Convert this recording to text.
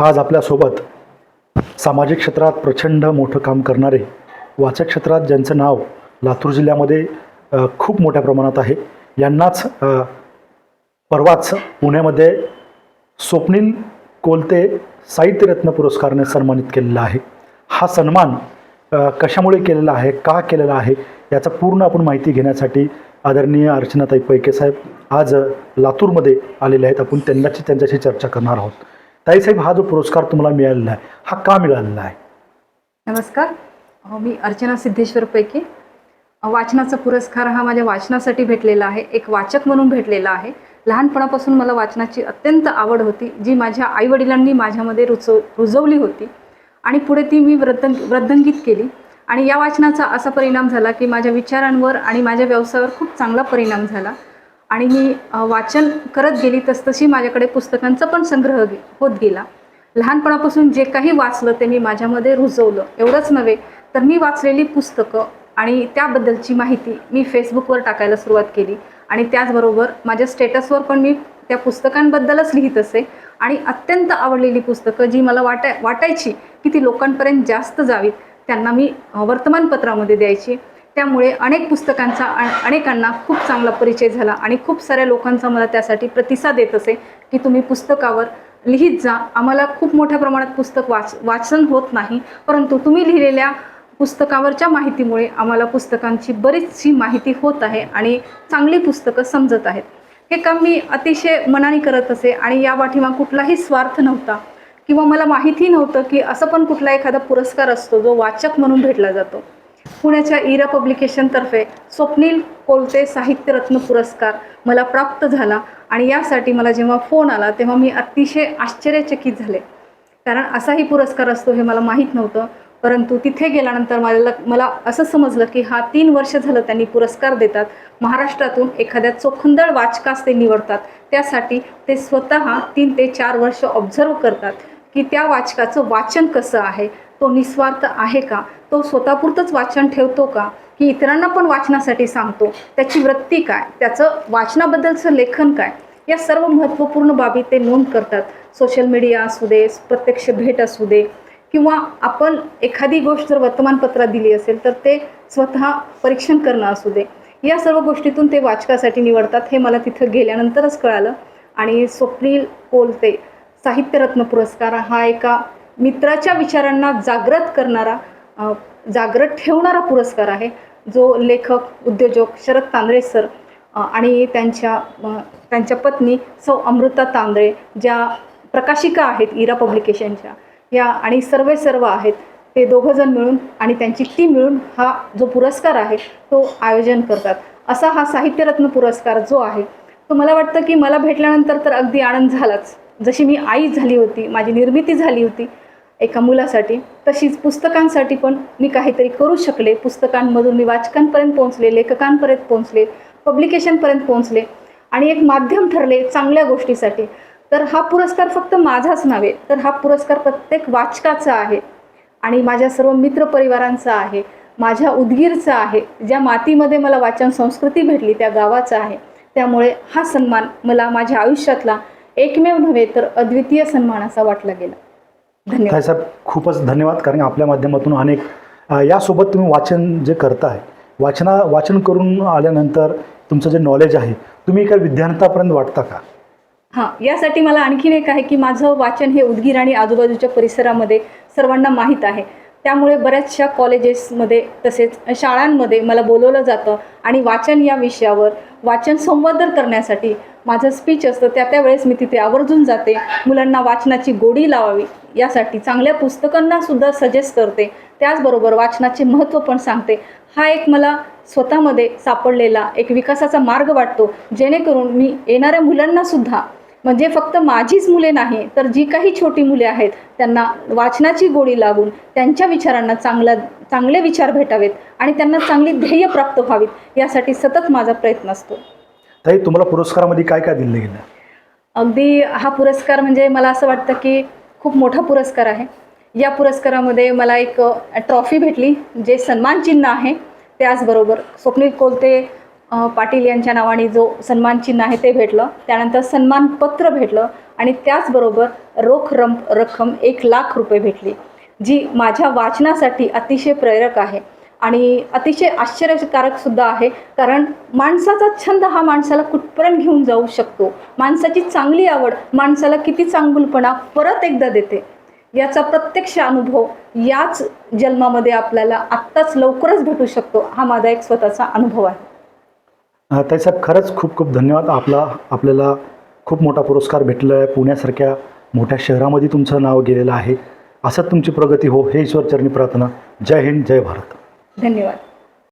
आज आपल्यासोबत सामाजिक क्षेत्रात प्रचंड मोठं काम करणारे वाचक क्षेत्रात ज्यांचं नाव लातूर जिल्ह्यामध्ये खूप मोठ्या प्रमाणात आहे यांनाच परवाच पुण्यामध्ये स्वप्नील कोलते साहित्यरत्न पुरस्काराने सन्मानित केलेला आहे. हा सन्मान कशामुळे केलेला आहे का केलेला आहे याचा पूर्ण आपण माहिती घेण्यासाठी आदरणीय अर्चनाताई पैके साहेब आज लातूरमध्ये आलेले आहेत. आपण त्यांनाची त्यांच्याशी चर्चा करणार आहोत. ताईसाहेब हा जो पुरस्कार तुम्हाला मिळालेला आहे हा का मिळालेला आहे? नमस्कार. मी अर्चना सिद्धेश्वर पैकी. वाचनाचा पुरस्कार हा माझ्या वाचनासाठी भेटलेला आहे एक वाचक म्हणून भेटलेला आहे. लहानपणापासून मला वाचनाची अत्यंत आवड होती जी माझ्या आईवडिलांनी माझ्यामध्ये रुचव रुजवली होती. आणि पुढे ती मी वृद्धं वृद्धंगित केली. आणि या वाचनाचा असा परिणाम झाला की माझ्या विचारांवर आणि माझ्या व्यवसायावर खूप चांगला परिणाम झाला. आणि मी वाचन करत गेली तसतशी माझ्याकडे पुस्तकांचा पण संग्रह गे- होत गेला. लहानपणापासून जे काही वाचलं ते मी माझ्यामध्ये रुजवलं. एवढंच नव्हे तर मी वाचलेली पुस्तकं आणि त्याबद्दलची माहिती मी फेसबुकवर टाकायला सुरुवात केली. आणि त्याचबरोबर माझ्या स्टेटसवर पण मी त्या पुस्तकांबद्दलच लिहित असे. आणि अत्यंत आवडलेली पुस्तकं जी मला वाटाय वाटायची की ती लोकांपर्यंत जास्त जावीत त्यांना मी वर्तमानपत्रामध्ये द्यायची. त्यामुळे अनेक पुस्तकांचा अनेकांना खूप चांगला परिचय झाला आणि खूप साऱ्या लोकांचा मला त्यासाठी प्रतिसाद येत असे की तुम्ही पुस्तकावर लिहित जा. आम्हाला खूप मोठ्या प्रमाणात पुस्तक वाच वाचन होत नाही परंतु तुम्ही लिहिलेल्या पुस्तकावरच्या माहितीमुळे आम्हाला पुस्तकांची बरीचशी माहिती होत आहे आणि चांगली पुस्तकं समजत आहेत. हे काम मी अतिशय मनाने करत असे आणि या पाठीमा कुठलाही स्वार्थ नव्हता किंवा मला माहिती नव्हतं की असं पण कुठला एखादा पुरस्कार असतो जो वाचक म्हणून भेटला जातो. पुण्याच्या इरा पब्लिकेशनतर्फे स्वप्नील कोलते साहित्यरत्न पुरस्कार मला प्राप्त झाला आणि यासाठी मला जेव्हा फोन आला तेव्हा मी अतिशय आश्चर्यचकित झाले. कारण असाही पुरस्कार असतो हे मला माहीत नव्हतं परंतु तिथे गेल्यानंतर मला मला असं समजलं की हा तीन वर्ष झालं त्यांनी पुरस्कार देतात. महाराष्ट्रातून एखाद्या चोखंदळ वाचकास ते निवडतात. त्यासाठी ते स्वतः तीन ते चार वर्ष ऑब्झर्व करतात की त्या वाचकाचं वाचन कसं आहे तो निस्वार्थ आहे का? तो स्वतःपुरतंच वाचन ठेवतो का? की इतरांना पण वाचनासाठी सांगतो? त्याची वृत्ती काय? त्याचं वाचनाबद्दलचं लेखन काय? या सर्व महत्त्वपूर्ण बाबी ते नोंद करतात. सोशल मीडिया असू दे प्रत्यक्ष भेट असू दे किंवा आपण एखादी गोष्ट जर वर्तमानपत्रात दिली असेल तर ते स्वतः परीक्षण करणं असू दे. या सर्व गोष्टीतून ते वाचकासाठी निवडतात हे मला तिथं गेल्यानंतरच कळालं. आणि स्वप्नील कोलते साहित्यरत्न पुरस्कार हा एका मित्राच्या विचारांना जागृत करणारा जागृत ठेवणारा पुरस्कार आहे. जो लेखक उद्योजक शरद तांदळे सर आणि त्यांच्या त्यांच्या पत्नी सौ अमृता तांदळे ज्या प्रकाशिका आहेत इरा पब्लिकेशनच्या या आणि सर्वे सर्व आहेत ते दोघंजण मिळून आणि त्यांची टीम मिळून हा जो पुरस्कार आहे तो आयोजन करतात. असा हा साहित्यरत्न पुरस्कार जो आहे तो मला वाटतं की मला भेटल्यानंतर तर अगदी आनंद झालाच. जशी मी आई झाली होती माझी निर्मिती झाली होती एका मुलासाठी तशीच पुस्तकांसाठी पण मी काहीतरी करू शकले. पुस्तकांमधून मी वाचकांपर्यंत पोहोचले लेखकांपर्यंत पोहोचले पब्लिकेशनपर्यंत पोहोचले आणि एक माध्यम ठरले चांगल्या गोष्टीसाठी. तर हा पुरस्कार फक्त माझाच नव्हे तर हा पुरस्कार प्रत्येक वाचकाचा आहे आणि माझ्या सर्व मित्रपरिवारांचा आहे माझ्या उदगीरचा आहे ज्या मातीमध्ये मला वाचन संस्कृती भेटली त्या गावाचा आहे. त्यामुळे हा सन्मान मला माझ्या आयुष्यातला एकमेव नव्हे तर अद्वितीय सन्मान असा वाटला गेला. धन्यवाद. ताईसाहेब खूपच धन्यवाद कारण आपल्या माध्यमातून अनेक यासोबत तुम्ही वाचन जे करताय वाचना वाचन करून आल्यानंतर तुमचं जे नॉलेज आहे तुम्ही एका विद्यार्थ्यापर्यंत वाटता का? हां यासाठी मला आणखीन एक आहे की माझं वाचन हे उदगीर आणि आजूबाजूच्या परिसरामध्ये सर्वांना माहीत आहे. त्यामुळे बऱ्याचशा कॉलेजेसमध्ये तसेच शाळांमध्ये मला बोलवलं जातं आणि वाचन या विषयावर वाचन संवर्धन करण्यासाठी माझं स्पीच असतं त्या त्यावेळेस मी तिथे आवर्जून जाते. मुलांना वाचनाची गोडी लावावी यासाठी चांगल्या पुस्तकांना सुद्धा सजेस्ट करते. त्याचबरोबर वाचनाचे महत्त्व पण सांगते. हा एक मला स्वतःमध्ये सापडलेला एक विकासाचा मार्ग वाटतो. जेणेकरून मी येणाऱ्या मुलांनासुद्धा म्हणजे फक्त माझीच मुले नाही तर जी काही छोटी मुले आहेत त्यांना वाचनाची गोडी लागून त्यांच्या विचारांना चांगला चांगले विचार भेटावेत आणि त्यांना चांगली ध्येय प्राप्त व्हावीत. यासाठी सतत माझा प्रयत्न असतो. ताई तुम्हाला पुरस्कारामध्ये काय काय दिलं गेलं? अगदी हा पुरस्कार म्हणजे मला असं वाटतं की खूप मोठा पुरस्कार आहे. या पुरस्कारामध्ये मला एक ट्रॉफी भेटली जे सन्मान चिन्ह आहे त्याचबरोबर स्वप्नील कोलते पाटील यांच्या नावाने जो सन्मान चिन्ह आहे ते भेटलं. त्यानंतर सन्मानपत्र भेटलं आणि त्याचबरोबर रोख रम रक्कम एक लाख रुपये भेटली जी माझ्या वाचनासाठी अतिशय प्रेरक आहे. आणि अतिशय आश्चर्यकारक सुद्धा आहे. कारण माणसाचा छंद हा माणसाला कुठपर्यंत घेऊन जाऊ शकतो? माणसाची चांगली आवड माणसाला किती चांगुलपणा परत एकदा देते? याचा प्रत्यक्ष अनुभव याच जन्मामध्ये आपल्याला आत्ताच लवकरच भेटू शकतो हा माझा एक स्वतःचा अनुभव आहे. अ, ताईसाहेब खरंच खूप खूप धन्यवाद. आपला आपल्याला खूप मोठा पुरस्कार भेटलेला आहे पुण्यासारख्या मोठ्या शहरामध्ये तुमचं नाव गेलेलं आहे. असंच तुमची प्रगती हो हे ईश्वरचरणी प्रार्थना. जय हिंद जय भारत. धन्यवाद.